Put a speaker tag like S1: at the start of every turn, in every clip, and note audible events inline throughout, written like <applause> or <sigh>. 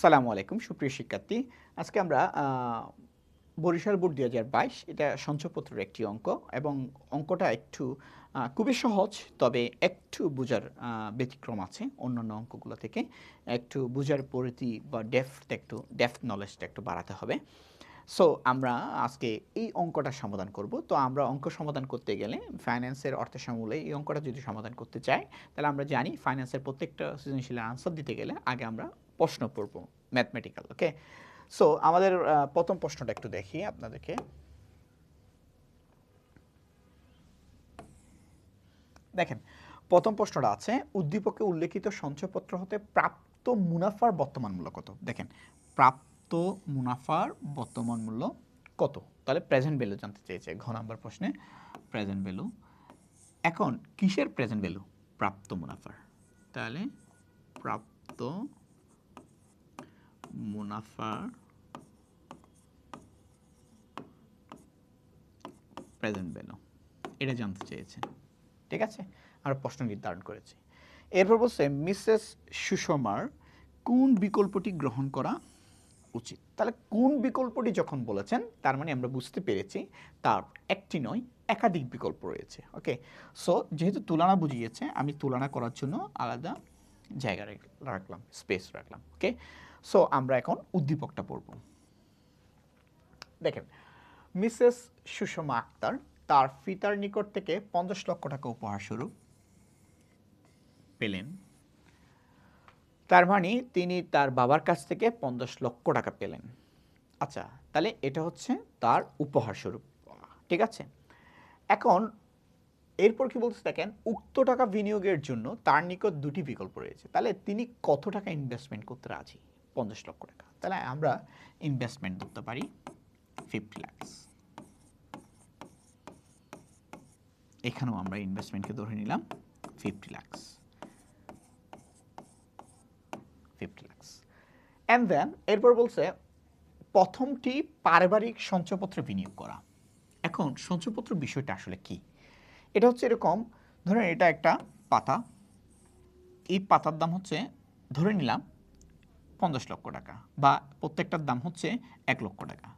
S1: সালামু আলাইকুম, সুপ্রিয় শিক্ষার্থী। আজকে আমরা বরিশাল বোর্ড দুই হাজার বাইশ, এটা সঞ্চয়পত্রের একটি অঙ্ক এবং অঙ্কটা একটু খুবই সহজ, তবে একটু বোঝার ব্যতিক্রম আছে অন্যান্য অঙ্কগুলো থেকে। একটু বোঝার পরিধি বা ডেফথ একটু ডেফথ নলেজটা একটু বাড়াতে হবে। সো আমরা আজকে এই অঙ্কটা সমাধান করব। তো আমরা অঙ্ক সমাধান করতে গেলে ফাইন্যান্সের অর্থসমূলে এই অঙ্কটা যদি সমাধান করতে চাই, তাহলে আমরা জানি ফাইন্যান্সের প্রত্যেকটা সৃজনশীলের আনসার দিতে গেলে আগে আমরা প্রশ্ন পড়ব ম্যাথমেটিক্যাল ওকে সো আমাদের প্রথম প্রশ্নটা একটু দেখি আপনাদেরকে। দেখেন, প্রথম প্রশ্নটা আছে, উদ্দীপকে উল্লেখিত সঞ্চয়পত্র হতে প্রাপ্ত মুনাফার বর্তমান মূল্য কত? দেখেন, প্রাপ্ত মুনাফার বর্তমান মূল্য কত? তাহলে প্রেজেন্ট ভ্যালু জানতে চেয়েছে, ঘ নাম্বার প্রশ্নে প্রেজেন্ট ভ্যালু এখন, কিসের প্রেজেন্ট ভ্যালু প্রাপ্ত মুনাফার। তাহলে, প্রাপ্ত মুনাফার প্রেজেন্ট ভ্যালু এটা জানতে চেয়েছে। ঠিক আছে? আমরা প্রশ্ন নির্ধারণ করেছি। এরপর বলছে, মিসেস সুষমার, কোন বিকল্পটি গ্রহণ করা উচিত? তাহলে কোন বিকল্পটি যখন বলেছেন, তার মানে আমরা বুঝতে পেরেছি, তার একটি নয়, একাধিক বিকল্প রয়েছে। ওকে সো যেহেতু তুলনা বুঝিয়েছে, আমি তুলনা করার জন্য আলাদা জায়গা রাখ- রাখলাম স্পেস রাখলাম। ওকে সো আমরা এখন উদ্দীপকটা পড়ব। দেখেন, মিসেস সুষমা আক্তার তার পিতার নিকট থেকে পঞ্চাশ লক্ষ টাকা উপহার স্বরূপ পেলেন। তার মানে তিনি তার বাবার কাছ থেকে পঞ্চাশ লক্ষ টাকা পেলেন। আচ্ছা তাহলে এটা হচ্ছে তার উপহার স্বরূপ, ঠিক আছে? এখন এরপর কি বলতে দেখেন, উক্ত টাকা বিনিয়োগের জন্য তার নিকট দুটি বিকল্প রয়েছে। তাহলে তিনি কত টাকা ইনভেস্টমেন্ট করতে রাজি? পঞ্চাশ লক্ষ টাকা। তাহলে আমরা ইনভেস্টমেন্ট ধরতে পারি ফিফটি লাখস এখানেও আমরা ইনভেস্টমেন্টকে ধরে নিলাম fifty lakhs fifty lakhs and then এরপর বলছে, প্রথমটি পারিবারিক সঞ্চয়পত্রে বিনিয়োগ করা। এখন, সঞ্চয়পত্র বিষয়টা আসলে কি? এটা হচ্ছে এরকম, ধরেন এটা একটা পাতা। এই পাতার দাম হচ্ছে, ধরে নিলাম পঞ্চাশ লক্ষ টাকা বা প্রত্যেকটার দাম হচ্ছে এক লক্ষ টাকা।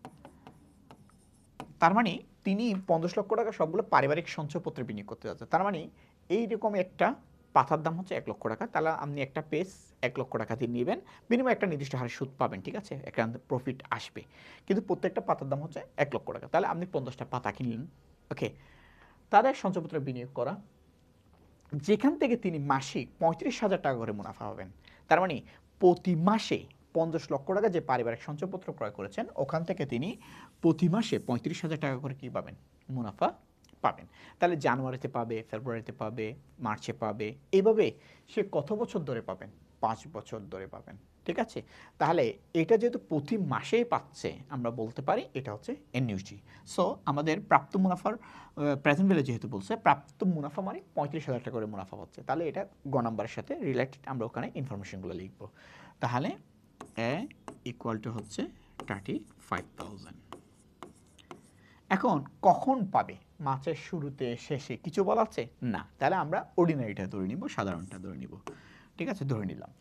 S1: তার মানে তিনি পঞ্চাশ লক্ষ টাকা সবগুলো পারিবারিক সঞ্চয়পত্রে বিনিয়োগ করতে যাচ্ছে। তার মানে এইরকম একটা পাতার দাম হচ্ছে এক লক্ষ টাকা। তাহলে আপনি একটা পেজ এক লক্ষ টাকা দিয়ে নেবেন। বিনিময়ে একটা নির্দিষ্ট হারে সুদ পাবেন, ঠিক আছে? একটা প্রফিট আসবে। কিন্তু প্রত্যেকটা পাতার দাম হচ্ছে এক লক্ষ টাকা। তাহলে আপনি পঞ্চাশটা পাতা কিনলেন। ওকে? তাদের সঞ্চয়পত্রে বিনিয়োগ করা। যেখান থেকে তিনি মাসিক পঁয়ত্রিশ হাজার টাকা করে মুনাফা পাবেন। তার মানে প্রতি মাসে পঞ্চাশ লক্ষ টাকা যে পারিবারিক সঞ্চয়পত্র ক্রয় করেছেন, ওখান থেকে তিনি প্রতি মাসে পঁয়ত্রিশ হাজার টাকা করে কী পাবেন? মুনাফা পাবেন। তাহলে জানুয়ারিতে পাবে, ফেব্রুয়ারিতে পাবে, মার্চে পাবে, এভাবে সে কত বছর ধরে পাবেন? পাঁচ বছর ধরে পাবেন। ঠিক আছে? তাহলে এটা যেহেতু প্রতি মাসেই পাচ্ছে, আমরা বলতে পারি এটা হচ্ছে এনইউজি সো আমাদের প্রাপ্ত মুনাফার প্রেজেন্ট ভ্যালু যেহেতু বলছে, প্রাপ্ত মুনাফা মানে পঁয়ত্রিশ হাজার টাকা করে মুনাফা পাচ্ছে তাহলে এটা গ নাম্বারের সাথে রিলেটেড আমরা ওখানে ইনফরমেশনগুলো লিখব। তাহলে এ ইকুয়াল টু হচ্ছে থার্টি এখন কখন পাবে? মাসের শুরুতে, শেষে কিছু বলা আছে? না। তাহলে আমরা অর্ডিনারিটা ধরে নিব, সাধারণটা ধরে নিব। ঠিক আছে? ধরে নিলাম।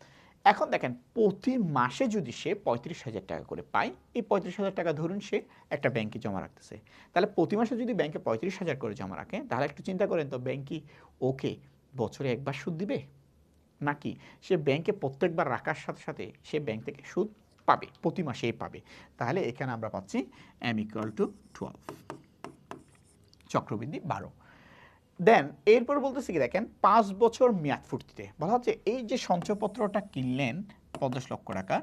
S1: এখন দেখেন, প্রতি মাসে যদি সে পঁয়ত্রিশ হাজার টাকা করে পায়, এই পঁয়ত্রিশ হাজার টাকা ধরুন সে একটা ব্যাংকে জমা রাখতেছে। তাহলে প্রতি মাসে যদি ব্যাংকে পঁয়ত্রিশ হাজার করে জমা রাখে, তাহলে একটু চিন্তা করেন তো, ব্যাংক কি ওকে বছরে একবার সুদ দিবে? নাকি সে ব্যাংকে প্রত্যেকবার রাখার সাথে সাথে সে ব্যাংক থেকে সুদ পাবে, প্রতি মাসেই পাবে? তাহলে এখানে আমরা পাচ্ছি এম ইকুয়াল টু টুয়েলভ চক্রবৃদ্ধি বারো। দেন এরপর বলতেছি কি দেখেন, পাঁচ বছর মেয়াদ ফুর্তিতে। বলা হচ্ছে এই যে সঞ্চয়পত্রটা কিনলেন পঞ্চাশ লক্ষ টাকার,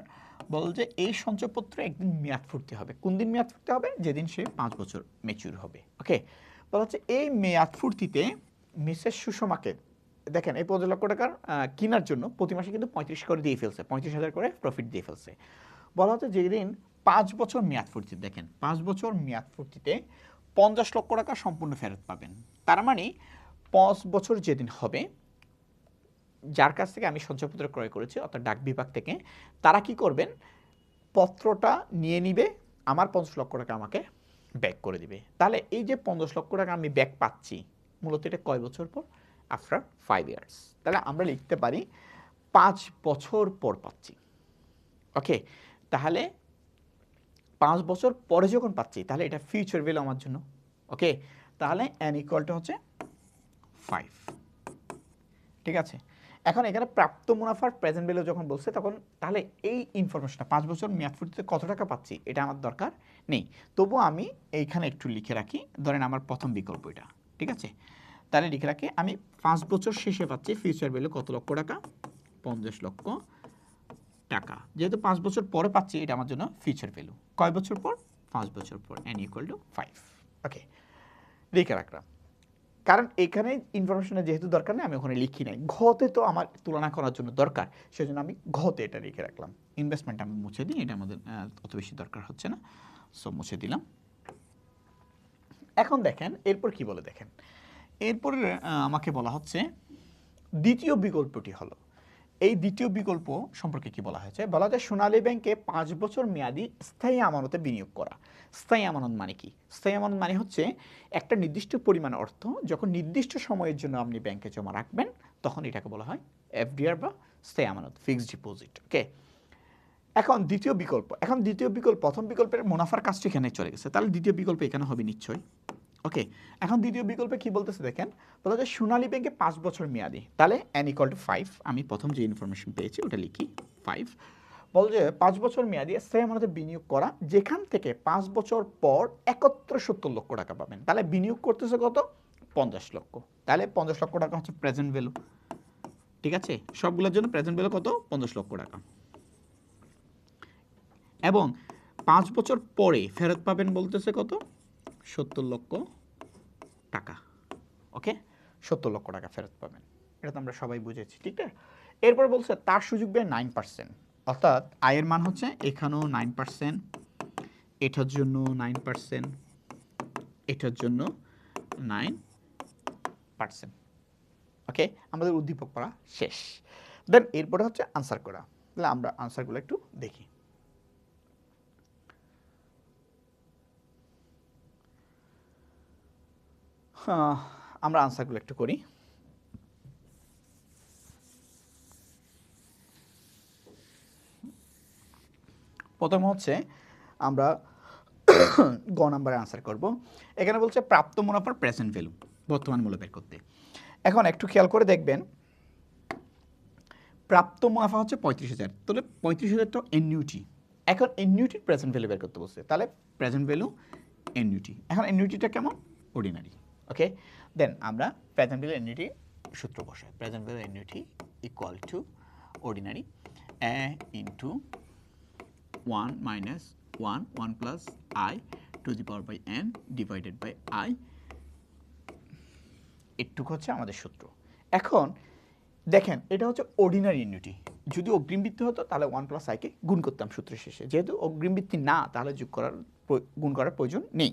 S1: বল যে এই সঞ্চয়পত্র একদিন মেয়াদ ফুর্তি হবে। কোন দিন মেয়াদ ফুর্তি হবে? যেদিন সে পাঁচ বছর মেচুর হবে। ওকে বলা হচ্ছে এই মেয়াদ ফুর্তিতে মিসেস সুষমাকে, দেখেন এই পঞ্চাশ লক্ষ টাকার কেনার জন্য প্রতি মাসে কিন্তু পঁয়ত্রিশ করে দিয়ে ফেলছে, পঁয়ত্রিশ হাজার করে প্রফিট দিয়ে ফেলছে। বলা হচ্ছে যেদিন পাঁচ বছর মেয়াদ ফুর্তি দেখেন, পাঁচ বছর মেয়াদ ফুর্তিতে পঞ্চাশ লক্ষ টাকা সম্পূর্ণ ফেরত পাবেন। তার মানে পাঁচ বছর যেদিন হবে, যার কাছ থেকে আমি সঞ্চয়পত্র ক্রয় করেছি, অর্থাৎ ডাক বিভাগ থেকে, তারা কি করবেন? পত্রটা নিয়ে নিবে, আমার পঞ্চাশ লক্ষ টাকা আমাকে ব্যাক করে দিবে। তাহলে এই যে পঞ্চাশ লক্ষ টাকা আমি ব্যাক পাচ্ছি, মূলত এটা কয় বছর পর? আফটার ফাইভ ইয়ার্স তাহলে আমরা লিখতে পারি, পাঁচ বছর পর পাচ্ছি। ওকে তাহলে পাঁচ বছর পরে যখন পাচ্ছি, তাহলে এটা ফিউচার ভ্যালু আমার জন্য। ওকে তাহলে অ্যান ইকুয়ালটা হচ্ছে ফাইভ ঠিক আছে? এখন এখানে প্রাপ্ত মুনাফার প্রেজেন্ট ভ্যালু যখন বলছে, তখন তাহলে এই ইনফরমেশনটা পাঁচ বছর মেয়াদ ফুটিতে কত টাকা পাচ্ছি, এটা আমার দরকার নেই। তবু আমি এইখানে একটু লিখে রাখি, ধরেন আমার প্রথম বিকল্প এটা। ঠিক আছে? তাহলে লিখে রাখি, আমি পাঁচ বছর শেষে পাচ্ছি ফিউচার ভ্যালু কত লক্ষ টাকা? পঞ্চাশ লক্ষ। টাকা। যেহেতু পাঁচ বছর পরে পাচ্ছি, এটা আমার জন্য ফিউচার ভ্যালু কয় বছর পর? পাঁচ বছর পর। N equal to five okay লিখে রাখলাম কারণ এখানে ইনফরমেশনের যেহেতু দরকার নেই, আমি ওখানে লিখি নাই। ঘতে তো আমার তুলনা করার জন্য দরকার, সেজন্য আমি ঘতে এটা লিখে রাখলাম। ইনভেস্টমেন্ট আমি মুছে দিই, এটা আমাদের অত বেশি দরকার হচ্ছে না। সো মুছে দিলাম। এখন দেখেন, এরপর কি বলে দেখেন? এরপর আমাকে বলা হচ্ছে, দ্বিতীয় বিকল্পটি হলো এই দ্বিতীয় বিকল্প সম্পর্কে কি বলা হয়েছে? বলা যায় সোনালী ব্যাংকে পাঁচ বছর মেয়াদি স্থায়ী আমানতে বিনিয়োগ করা। স্থায়ী আমানত মানে কি? স্থায়ী আমানত মানে হচ্ছে একটা নির্দিষ্ট পরিমাণ অর্থ যখন নির্দিষ্ট সময়ের জন্য আপনি ব্যাংকে জমা রাখবেন, তখন এটাকে বলা হয় এফডিআর বা স্থায়ী আমানত, ফিক্সড ডিপোজিট, ওকে? এখন দ্বিতীয় বিকল্প, এখন দ্বিতীয় বিকল্প, প্রথম বিকল্পের মুনাফার কাজটি এখানে চলে গেছে। তাহলে দ্বিতীয় বিকল্প এখানে হবে নিশ্চয়ই। ওকে এখন দ্বিতীয় বিকল্পে কি বলতেছে দেখেন? বলা যায় সোনালী ব্যাংকে পাঁচ বছর মেয়াদি। তাহলে এন ইকুয়াল টু ফাইভ আমি প্রথম যে ইনফরমেশন পেয়েছি ওটা লিখি ফাইভ বল যে পাঁচ বছর মেয়াদি স্থায়ী আমাদের বিনিয়োগ করা, যেখান থেকে পাঁচ বছর পর একত্র সত্তর লক্ষ টাকা পাবেন। তাহলে বিনিয়োগ করতেছে কত? পঞ্চাশ লক্ষ। তাহলে পঞ্চাশ লক্ষ টাকা হচ্ছে প্রেজেন্ট ভ্যালু ঠিক আছে? সবগুলোর জন্য প্রেজেন্ট ভ্যালু কত? পঞ্চাশ লক্ষ টাকা। এবং পাঁচ বছর পরে ফেরত পাবেন বলতেছে কত? সত্তর লক্ষ টাকা, ওকে? সত্তর লক্ষ টাকা ফেরত পাবেন। এটা তো আমরা সবাই বুঝেছি, ঠিক আছে এরপর বলছে, তার সুযোগ ব্যয় নাইন পার্সেন্ট অর্থাৎ আয়ের মান হচ্ছে এখানেও নাইন পার্সেন্ট এটার জন্য নাইন পার্সেন্ট এটার জন্য নাইন পার্সেন্ট ওকে? আমাদের উদ্দীপক করা শেষ। দেন এরপরে হচ্ছে আনসার করা। তাহলে আমরা আনসারগুলো একটু দেখি। আমরা আনসারগুলো একটু করি। প্রথম হচ্ছে আমরা গ নাম্বারে আনসার করব। এখানে বলছে প্রাপ্ত মুনাফার প্রেজেন্ট ভ্যালু বর্তমান মূল্য বের করতে। এখন একটু খেয়াল করে দেখবেন, প্রাপ্ত মুনাফা হচ্ছে পঁয়ত্রিশ হাজার। তাহলে পঁয়ত্রিশ হাজারটা এনইউটি এখন এনইউটির প্রেজেন্ট ভ্যালু বের করতে বলছে। তাহলে প্রেজেন্ট ভ্যালু এনইউটি এখন এনইউটিটা কেমন? অর্ডিনারি ওকে দেন আমরা প্রেজেন্ট ভ্যালু এনইউটি সূত্র বসাই। Present value NUT equal to ordinary A into one minus one one plus I to the power by N divided by I এটুকু হচ্ছে আমাদের সূত্র। এখন দেখেন, এটা হচ্ছে অর্ডিনারি ইউনিটি যদি অগ্রিমবৃত্তি হতো, তাহলে ওয়ান প্লাস আইকে গুণ করতাম সূত্রের শেষে। যেহেতু অগ্রিমবৃত্তি না, তাহলে যোগ করার গুণ করার প্রয়োজন নেই।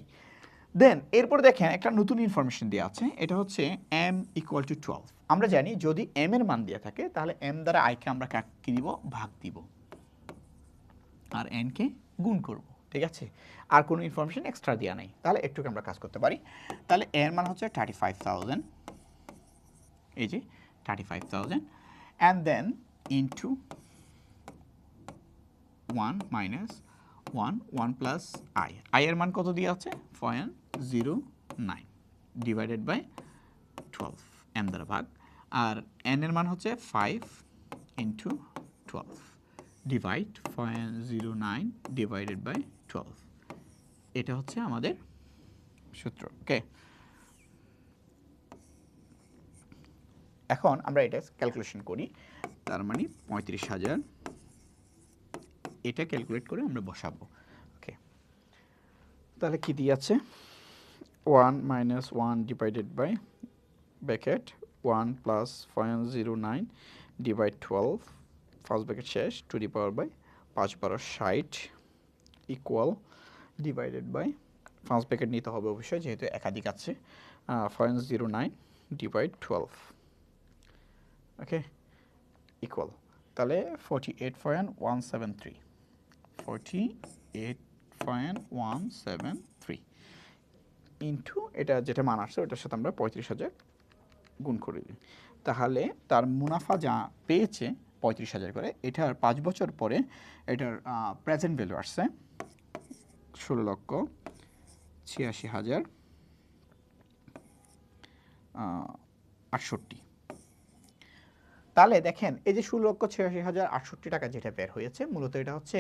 S1: দেন এরপর দেখেন একটা নতুন ইনফরমেশন দেওয়া আছে, এটা হচ্ছে এম ইকুয়াল টু টুয়েলভ আমরা জানি যদি এম এর মান দেওয়া থাকে, তাহলে এম দ্বারা আইকে আমরা কি দিব? ভাগ দিব। আর এনকে গুণ করব, ঠিক আছে? আর কোনো ইনফরমেশন এক্সট্রা দেওয়া নেই। তাহলে একটু আমরা কাজ করতে পারি। তাহলে এর মান হচ্ছে থার্টি ফাইভ থাউজেন্ড এই যে thirty five thousand and then into one minus one one plus I I এর মান কত দিয়ে আছে? Point zero nine divided by twelve N দ্বারা ভাগ। আর এন এর মান হচ্ছে five into twelve divide zero nine divided by twelve এটা হচ্ছে আমাদের সূত্র। ওকে এখন আমরা এটা ক্যালকুলেশন করি। তার মানে পঁয়ত্রিশ হাজার। এটা ক্যালকুলেট করে আমরা বসাবো। ওকে তাহলে কি দিয়ে আছে? One minus one divided by bracket one plus point zero nine divide twelve first bracket শেষ টু দি পাওয়ার বাই পাঁচ বারো ষাট equal divided by first bracket নিতে হবে অবশ্যই, যেহেতু একাধিক আছে point zero nine divide twelve okay equal তাহলে forty eight point one seven three forty eight point one seven into এটা যেটা মান আসছে, ওটার সাথে আমরা পঁয়ত্রিশ হাজার গুণ করে দিই। তাহলে তার মুনাফা যা পেয়েছে পঁয়ত্রিশ হাজার করে এটার পাঁচ বছর পরে এটার প্রেজেন্ট ভ্যালু আসছে ষোলো লক্ষ ছিয়াশি হাজার আটষট্টি। তাহলে দেখেন, এই যে ষোলো লক্ষ ছিয়াশি হাজার আটষট্টি টাকা যেটা বের হয়েছে, মূলত এটা হচ্ছে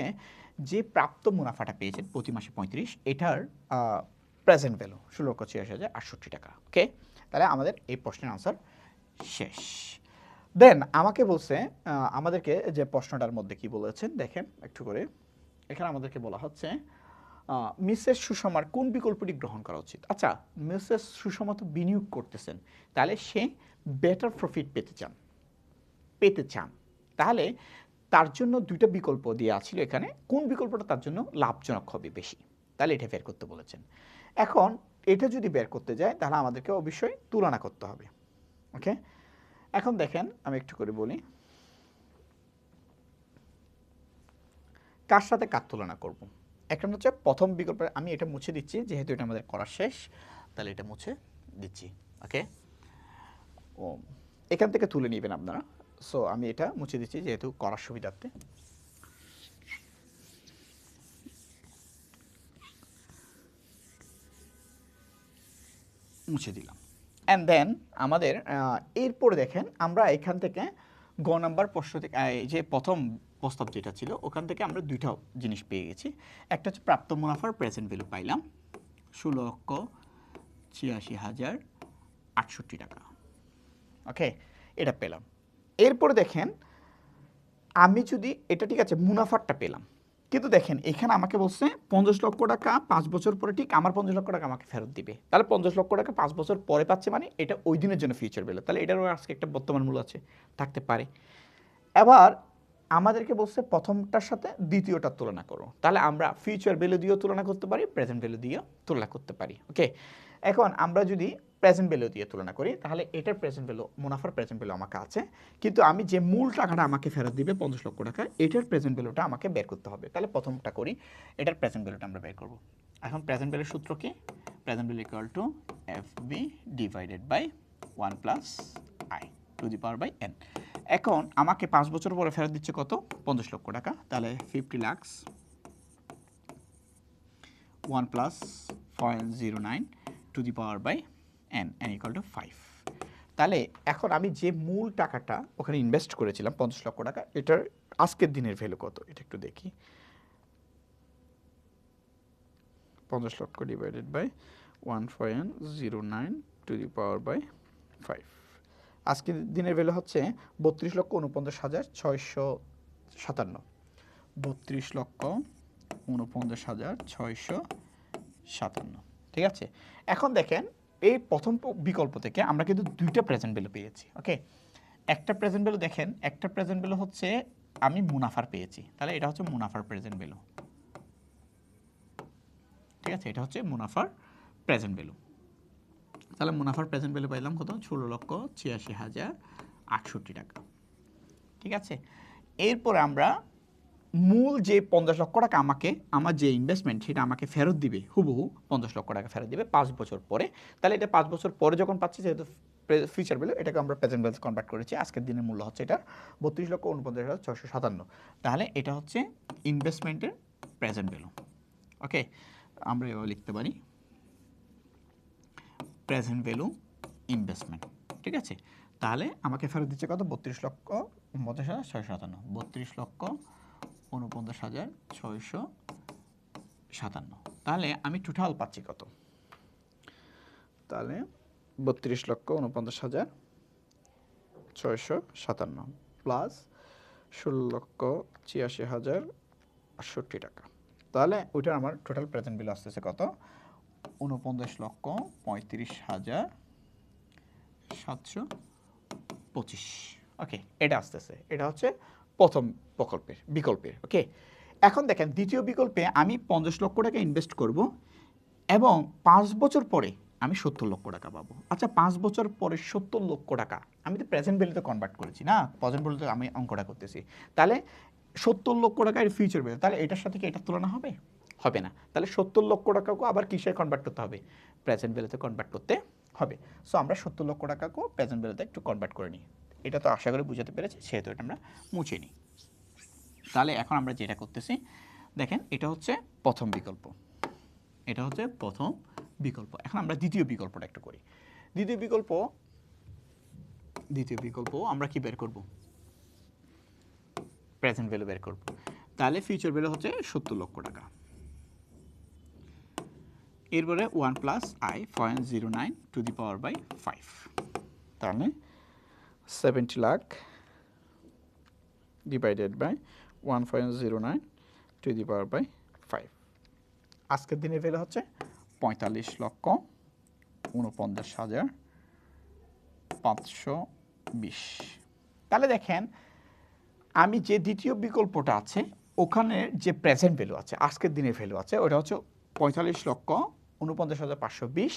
S1: যে প্রাপ্ত মুনাফাটা পেয়েছেন প্রতি মাসে পঁয়ত্রিশ, এটার প্রেজেন্ট ভ্যালু ষোলো লক্ষ ছিয়াশি হাজার আটষট্টি টাকা ওকে তাহলে আমাদের এই প্রশ্নের আনসার শেষ। দেন আমাকে বলছে আমাদেরকে যে প্রশ্নটার মধ্যে কি বলেছেন, দেখেন একটু করে। এখানে আমাদেরকে বলা হচ্ছে মিসেস সুষমার কোন বিকল্পটি গ্রহণ করা উচিত? আচ্ছা মিসেস সুষমা তো বিনিয়োগ করতেছেন, তাহলে সে বেটার প্রফিট পেতে চান পেতে চান। তাহলে তার জন্য দুইটা বিকল্প দেওয়া ছিল এখানে, কোন বিকল্পটা তার জন্য লাভজনক হবে বেশি? তাহলে এটা বের করতে বলেছেন। এখন এটা যদি বের করতে যায় তাহলে আমাদেরকে অবশ্যই তুলনা করতে হবে। ওকে? এখন দেখেন, আমি একটু করে বলি। কার সাথে কার তুলনা করব? একটা হচ্ছে প্রথম বিকল্প আমি এটা মুছে দিচ্ছি, যেহেতু এটা আমাদের করা শেষ, তাহলে এটা মুছে দিচ্ছি। ওকে? ও, এখান থেকে তুলে নেবেন আপনারা। সো আমি এটা মুছে দিচ্ছি, যেহেতু করার সুবিধার্থে। মুছে দিলাম। অ্যান্ড দেন আমাদের এরপরে দেখেন আমরা এখান থেকে গ নাম্বার প্রশ্ন থেকে যে প্রথম প্রস্তাব যেটা ছিল, ওখান থেকে আমরা দুইটা জিনিস পেয়ে গেছি। একটা হচ্ছে প্রাপ্ত মুনাফার প্রেজেন্ট ভ্যালু পাইলাম ষোলো লক্ষ ছিয়াশি হাজার আটষট্টি টাকা। ওকে এটা পেলাম। এরপর দেখেন আমি যদি, এটা ঠিক আছে, মুনাফারটা পেলাম। কিন্তু দেখেন, এখানে আমাকে বলছে পঞ্চাশ লক্ষ টাকা পাঁচ বছর পরে, ঠিক আমার পঞ্চাশ লক্ষ টাকা আমাকে ফেরত দিবে। তাহলে পঞ্চাশ লক্ষ টাকা পাঁচ বছর পরে পাচ্ছে মানে এটা ওই দিনের জন্য ফিউচার ভ্যালু তাহলে এটারও আজকে একটা বর্তমান মূল্য আছে, থাকতে পারে। এবার আমাদেরকে বলছে প্রথমটার সাথে দ্বিতীয়টার তুলনা করো। তাহলে আমরা ফিউচার ভ্যালু দিয়েও তুলনা করতে পারি প্রেজেন্ট ভ্যালু দিয়েও তুলনা করতে পারি ওকে এখন আমরা যদি প্রেজেন্ট ভ্যালু দিয়ে তুলনা করি, তাহলে এটার প্রেজেন্ট ভ্যালু মুনাফার প্রেজেন্ট ভ্যালু আমাকে আছে। কিন্তু আমি যে মূল টাকাটা আমাকে ফেরত দিবে পঞ্চাশ লক্ষ টাকা, এটার প্রেজেন্ট ভ্যালুটা আমাকে বের করতে হবে। তাহলে প্রথমটা করি, এটার প্রেজেন্ট ভ্যালুটা আমরা বের করব। এখন প্রেজেন্ট ভ্যালুর সূত্র কি? Present value equal to F B divided by one plus I to the power by N এখন আমাকে পাঁচ বছর পরে ফেরত দিচ্ছে কত? পঞ্চাশ লক্ষ টাকা। তাহলে fifty lakhs one plus point zero nine to the power by N N equal to five তাহলে এখন আমি যে মূল টাকাটা ওখানে ইনভেস্ট করেছিলাম, পঞ্চাশ লক্ষ টাকা, এটার আজকের দিনের ভ্যালু কত? এটা একটু দেখি। পঞ্চাশ লক্ষ divided by one point zero nine to the power by five আজকের দিনের ভ্যালু হচ্ছে বত্রিশ লক্ষ উনপঞ্চাশ হাজার ছয়শো সাতান্ন। বত্রিশ লক্ষ উনপঞ্চাশ হাজার ছয়শো সাতান্ন। ঠিক আছে? এখন দেখেন এই প্রথম বিকল্প থেকে আমরা কিন্তু দুইটা প্রেজেন্ট ভ্যালু পেয়েছি ওকে একটা প্রেজেন্ট ভ্যালু দেখেন, একটা প্রেজেন্ট ভ্যালু হচ্ছে আমি মুনাফার পেয়েছি, তাহলে এটা হচ্ছে মুনাফার প্রেজেন্ট ভ্যালু ঠিক আছে? এটা হচ্ছে মুনাফার প্রেজেন্ট ভ্যালু তাহলে মুনাফার প্রেজেন্ট ভ্যালু পাইলাম কত? ষোলো লক্ষ ছিয়াশি হাজার আটষট্টি টাকা, ঠিক আছে? এরপর আমরা মূল যে পঞ্চাশ লক্ষ টাকা আমাকে, আমার যে ইনভেস্টমেন্ট সেটা আমাকে ফেরত দিবে, হুবহু পঞ্চাশ লক্ষ টাকা ফেরত দিবে পাঁচ বছর পরে। তাহলে এটা পাঁচ বছর পরে যখন পাচ্ছি, যেহেতু ফিউচার ভ্যালু এটাকে আমরা প্রেজেন্ট ভ্যালু কনভার্ট করেছি। আজকের দিনের মূল্য হচ্ছে এটা বত্রিশ লক্ষ উনপঞ্চাশ হাজার ছশো সাতান্ন। তাহলে এটা হচ্ছে ইনভেস্টমেন্টের প্রেজেন্ট ভ্যালু ওকে আমরা এভাবে লিখতে পারি। প্রেজেন্ট ভ্যালু ইনভেস্টমেন্ট ঠিক আছে? তাহলে আমাকে ফেরত দিচ্ছে কত? বত্রিশ লক্ষ উনপঞ্চাশ হাজার ছয়শো সাতান্ন। বত্রিশ লক্ষ উনপঞ্চাশ হাজার ছয়শো সাতান্ন। তাহলে আমি টোটাল পাচ্ছি কত? তাহলে বত্রিশ লক্ষ উনপঞ্চাশ হাজার ছয়শো সাতান্ন প্লাস ষোলো লক্ষ ছিয়াশি হাজার আটষট্টি টাকা। তাহলে ওইটা আমার টোটাল প্রেজেন্ট বিল আসতেছে কত? উনপঞ্চাশ লক্ষ পঁয়ত্রিশ হাজার সাতশো পঁচিশ। ওকে এটা আসতেছে। এটা হচ্ছে প্রথম প্রকল্পের, বিকল্পের ওকে এখন দেখেন, দ্বিতীয় বিকল্পে আমি পঞ্চাশ লক্ষ টাকা ইনভেস্ট করব এবং পাঁচ বছর পরে আমি সত্তর লক্ষ টাকা পাবো। আচ্ছা পাঁচ বছর পরে সত্তর লক্ষ টাকা, আমি তো প্রেজেন্ট ভ্যালুতে কনভার্ট করেছি না? প্রেজেন্ট ভ্যালুতে আমি অঙ্কটা করতেছি। তাহলে সত্তর লক্ষ টাকা এর ফিউচার ভ্যালু তাহলে এটার সাথে কি এটার তুলনা হবে? হবে না। তাহলে সত্তর লক্ষ টাকাকেও আবার কিসে কনভার্ট করতে হবে? প্রেজেন্ট ভ্যালুতে কনভার্ট করতে হবে। সো আমরা সত্তর লক্ষ টাকাকেও প্রেজেন্ট ভ্যালুতে একটু কনভার্ট করে নিই। এটা তো আশা করি বুঝাতে পেরেছি, সেহেতু এটা আমরা মুছে নিই। তাহলে এখন আমরা যেটা করতেছি, দেখেন এটা হচ্ছে প্রথম বিকল্প। এটা হচ্ছে প্রথম বিকল্প। এখন আমরা দ্বিতীয় বিকল্পটা একটু করি। দ্বিতীয় বিকল্প দ্বিতীয় বিকল্প আমরা কি বের করব? প্রেজেন্ট ভ্যালু বের করব। তাহলে ফিউচার ভ্যালু হচ্ছে সত্তর লক্ষ টাকা। এরপরে one plus I point zero nine to the power by five তাহলে seventy lakh divided by one point zero nine to the power by five আজকের দিনে ভ্যালু হচ্ছে পঁয়তাল্লিশ লক্ষ উনপঞ্চাশ হাজার পাঁচশো বিশ। তাহলে দেখেন, আমি যে দ্বিতীয় বিকল্পটা আছে, ওখানে যে প্রেজেন্ট ভ্যালু আছে, আজকের দিনের ভ্যালু আছে, ওটা হচ্ছে পঁয়তাল্লিশ লক্ষ উনপঞ্চাশ হাজার পাঁচশো বিশ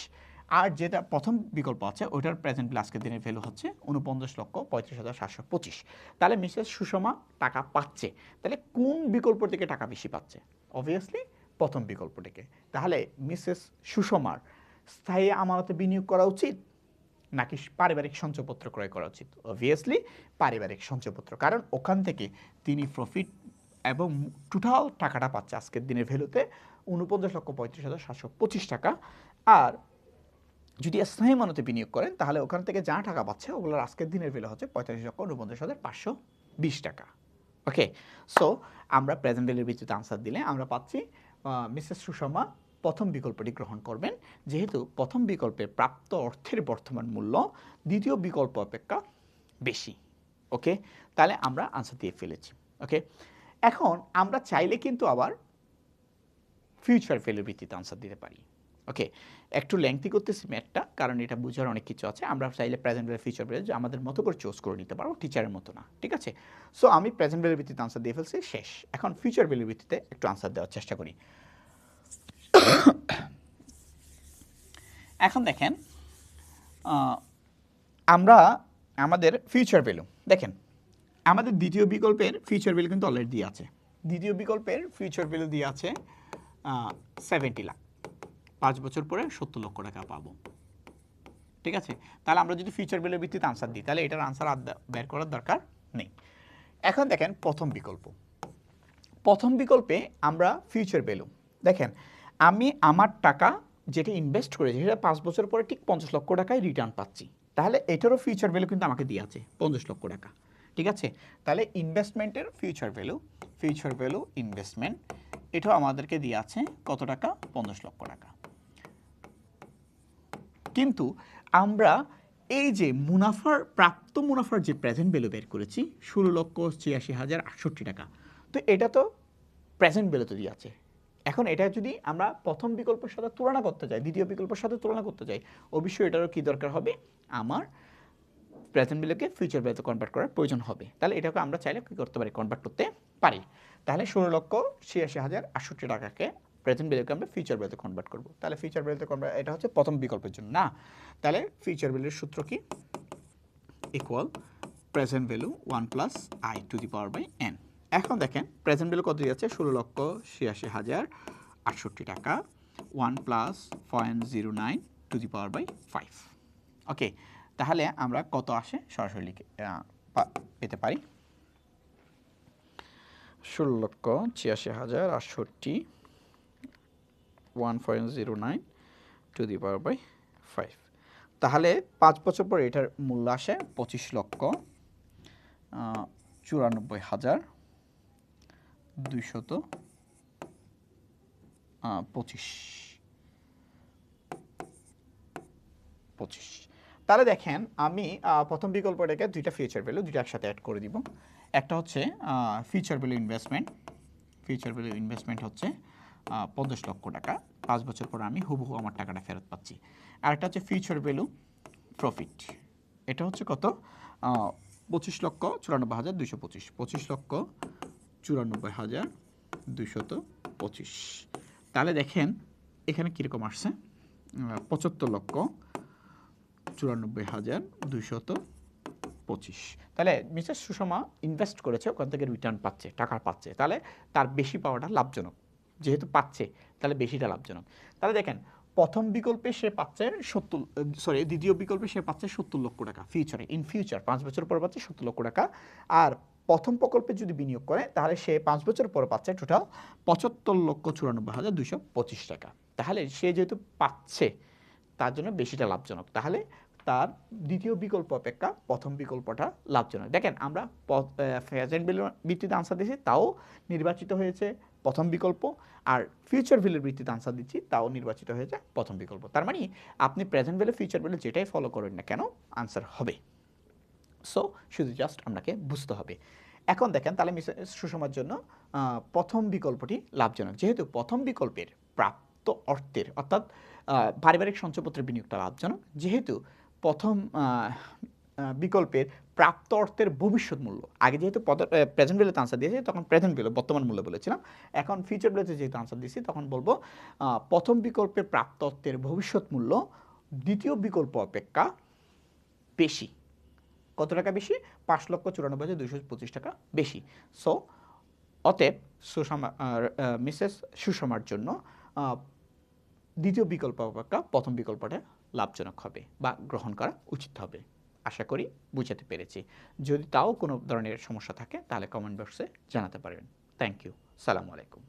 S1: আর যেটা প্রথম বিকল্প আছে, ওইটার প্রেজেন্ট ভ্যালু আজকের দিনের ভ্যালু হচ্ছে উনপঞ্চাশ লক্ষ পঁয়ত্রিশ হাজার সাতশো পঁচিশ। তাহলে মিসেস সুষমা টাকা পাচ্ছে। তাহলে কোন বিকল্প থেকে টাকা বেশি পাচ্ছে? অবভিয়াসলি প্রথম বিকল্প থেকে। তাহলে মিসেস সুষমার স্থায়ী আমানতে বিনিয়োগ করা উচিত নাকি পারিবারিক সঞ্চয়পত্র ক্রয় করা উচিত? অবভিয়াসলি পারিবারিক সঞ্চয়পত্র। কারণ ওখান থেকে তিনি প্রফিট এবং টোটাল টাকাটা পাচ্ছে আজকের দিনের ভ্যালুতে উনপঞ্চাশ লক্ষ পঁয়ত্রিশ হাজার সাতশো পঁচিশ টাকা। আর যদি স্থায়ী মানতে বিনিয়োগ করেন, তাহলে ওখান থেকে যা টাকা পাচ্ছে ওগুলোর আজকের দিনের ভ্যালু হচ্ছে পঁয়তাল্লিশ লক্ষ উনপঞ্চাশ হাজার পাঁচশো বিশ টাকা। ওকে সো আমরা প্রেজেন্ট ভ্যালুর ভিত্তিতে আনসার দিলে আমরা পাচ্ছি মিসেস সুষমা প্রথম বিকল্পটি গ্রহণ করবেন। যেহেতু প্রথম বিকল্পে প্রাপ্ত অর্থের বর্তমান মূল্য, দ্বিতীয় বিকল্প অপেক্ষা বেশি। ওকে তাহলে আমরা আনসার দিয়ে ফেলেছি। ওকে এখন আমরা চাইলে কিন্তু আবার ফিউচার ভ্যালুর ভিত্তিতে আনসার দিতে পারি। ওকে একটু লেংথি করতেছি ম্যাথটা কারণ এটা বোঝার অনেক কিছু আছে। আমরা চাইলে প্রেজেন্ট ভ্যালু ফিউচার ভ্যালু আমাদের মতো করে চুজ করে নিতে পারব টিচারের মতো না, ঠিক আছে? সো আমি প্রেজেন্ট ভ্যালুর ভিত্তিতে আনসার দিয়ে ফেলছি, শেষ। এখন ফিউচার ভ্যালুর ভিত্তিতে একটু আনসার দেওয়ার চেষ্টা করি। <coughs> এখন দেখেন আমরা আমাদের ফিউচার ভ্যালু দেখেন, আমাদের দ্বিতীয় বিকল্পের ফিউচার ভ্যালু কিন্তু অলরেডি দিয়ে আছে। দ্বিতীয় বিকল্পের ফিউচার ভ্যালু দিয়ে আছে সেভেন্টি লাখ পাঁচ বছর পরে সত্তর লক্ষ টাকা পাবো। ঠিক আছে? তাহলে আমরা যদি ফিউচার ভ্যালুর ভিত্তিতে আনসার দিই, তাহলে এটার আনসার আর বের করার দরকার নেই। এখন দেখেন প্রথম বিকল্প। প্রথম বিকল্পে আমরা ফিউচার ভ্যালু দেখেন, আমি আমার টাকা যেটা ইনভেস্ট করেছি, সেটা পাঁচ বছর পরে ঠিক পঞ্চাশ লক্ষ টাকায় রিটার্ন পাচ্ছি। তাহলে এটারও ফিউচার ভ্যালু কিন্তু আমাকে দিয়ে আছে, পঞ্চাশ লক্ষ টাকা। ঠিক আছে? তাহলে ইনভেস্টমেন্টের future value future value investment এটাও আমাদেরকে দিয়ে আছে কত টাকা? পঞ্চাশ লক্ষ টাকা। কিন্তু আমরা এই যে মুনাফার, প্রাপ্ত মুনাফার যে প্রেজেন্ট ভ্যালু বের করেছি, ষোলো লক্ষ ছিয়াশি হাজার আটষট্টি টাকা। তো এটা তো প্রেজেন্ট ভ্যালুতে দিয়ে আছে। এখন এটা যদি আমরা প্রথম বিকল্পের সাথে তুলনা করতে চাই দ্বিতীয় বিকল্পের সাথে তুলনা করতে চাই অবশ্যই এটারও কি দরকার হবে? আমার প্রেজেন্ট ভ্যালুকে ফিউচার ভ্যালুতে কনভার্ট করার প্রয়োজন হবে। তাহলে এটাকে আমরা চাইলে কী করতে পারি? কনভার্ট করতে পারি। তাহলে ষোলো লক্ষ ছিয়াশি হাজার আটষট্টি টাকাকে প্রেজেন্ট ভ্যালুকে আমরা ফিউচার ভ্যালুতে কনভার্ট করব। তাহলে ফিউচার ভ্যালুতে কনভার্ট এটা হচ্ছে প্রথম বিকল্পের জন্য, না? তাহলে ফিউচার ভ্যালুর সূত্র কি? Equal present value one plus I to the power by N এখন দেখেন প্রেজেন্ট ভ্যালু কত যাচ্ছে ষোলো লক্ষ ছিয়াশি হাজার আটষট্টি টাকা one plus point zero nine to the power by five okay, তাহলে আমরা কত আসে? সরাসরি লিখে পেতে পারি। ষোলো লক্ষ ছিয়াশি হাজার আটষট্টি one point zero nine to the power by five তাহলে পাঁচ বছর পরে এটার মূল্য আসে পঁচিশ লক্ষ আহ, চুরানব্বই হাজার দুইশত পঁচিশ। পঁচিশ। তাহলে দেখেন আমি প্রথম বিকল্পটাকে দুইটা ফিউচার ভ্যালু দুইটা একসাথে অ্যাড করে দিব। একটা হচ্ছে future value investment future value investment হচ্ছে পঞ্চাশ লক্ষ টাকা। পাঁচ বছর পর আমি হুবহু আমার টাকাটা ফেরত পাচ্ছি। আর একটা হচ্ছে ফিউচার ভ্যালু প্রফিট এটা হচ্ছে কত? পঁচিশ লক্ষ চুরানব্বই হাজার দুশো পঁচিশ। পঁচিশ লক্ষ চুরানব্বই হাজার দুইশত পঁচিশ। তাহলে দেখেন, এখানে কীরকম আসছে? পঁচাত্তর লক্ষ চুরানব্বই হাজার দুইশত পঁচিশ। তাহলে মিসেস সুষমা ইনভেস্ট করেছে, ওখান থেকে রিটার্ন পাচ্ছে, টাকা পাচ্ছে। তাহলে তার বেশি পাওয়াটা লাভজনক। যেহেতু পাচ্ছে, তাহলে বেশিটা লাভজনক। তাহলে দেখেন, প্রথম বিকল্পে সে পাচ্ছে সত্তর সরি দ্বিতীয় বিকল্পে সে পাচ্ছে সত্তর লক্ষ টাকা ফিউচারে ইন ফিউচার পাঁচ বছর পর পাচ্ছে সত্তর লক্ষ টাকা। আর প্রথম প্রকল্পে যদি বিনিয়োগ করে, তাহলে সে পাঁচ বছর পর পাচ্ছে টোটাল পঁচাত্তর লক্ষ চুরানব্বই হাজার দুশো পঁচিশ টাকা। তাহলে সে যেহেতু পাচ্ছে, তার জন্য বেশিটা লাভজনক। তাহলে তার দ্বিতীয় বিকল্প অপেক্ষা প্রথম বিকল্পটা লাভজনক। দেখেন, আমরা প্রেজেন্ট ভ্যালুর ভিত্তিতে আনসার দিয়েছি, তাও নির্বাচিত হয়েছে প্রথম বিকল্প আর ফিউচার ভ্যালুর ভিত্তিতে আনসার দিচ্ছি, তাও নির্বাচিত হয়েছে প্রথম বিকল্প। তার মানে আপনি প্রেজেন্ট ভ্যালু ফিউচার ভ্যালু যেটাই ফলো করেন না কেন আনসার হবে। সো শুধু জাস্ট আপনাকে বুঝতে হবে। এখন দেখেন তাহলে সুষমার জন্য প্রথম বিকল্পটি লাভজনক। যেহেতু প্রথম বিকল্পের প্রাপ্ত অর্থের, অর্থাৎ পারিবারিক সঞ্চয়পত্রের বিনিয়োগটা লাভজনক, যেহেতু প্রথম বিকল্পের প্রাপ্ত অর্থের ভবিষ্যৎ মূল্য। আগে যেহেতু প্রেজেন্ট ভ্যালুতে আনসার দিয়েছি, তখন প্রেজেন্ট ভ্যালু বর্তমান মূল্য বলেছিলাম। এখন ফিউচার ভ্যালুতে যেহেতু আনসার দিয়েছি, তখন বলব প্রথম বিকল্পের প্রাপ্ত অর্থের ভবিষ্যৎ মূল্য, দ্বিতীয় বিকল্প অপেক্ষা বেশি। কত টাকা বেশি? পাঁচ লক্ষ চুরানব্বই হাজার দুশো পঁচিশ টাকা বেশি। সো অতএব সুষমা মিসেস সুষমার জন্য দ্বিতীয় বিকল্প অপেক্ষা প্রথম বিকল্পটা লাভজনক হবে বা গ্রহণ করা উচিত হবে। আশা করি বুঝাতে পেরেছি। যদি তাও কোনো ধরনের সমস্যা থাকে, তাহলে কমেন্ট বক্সে জানাতে পারেন। থ্যাংক ইউ সালামু আলাইকুম।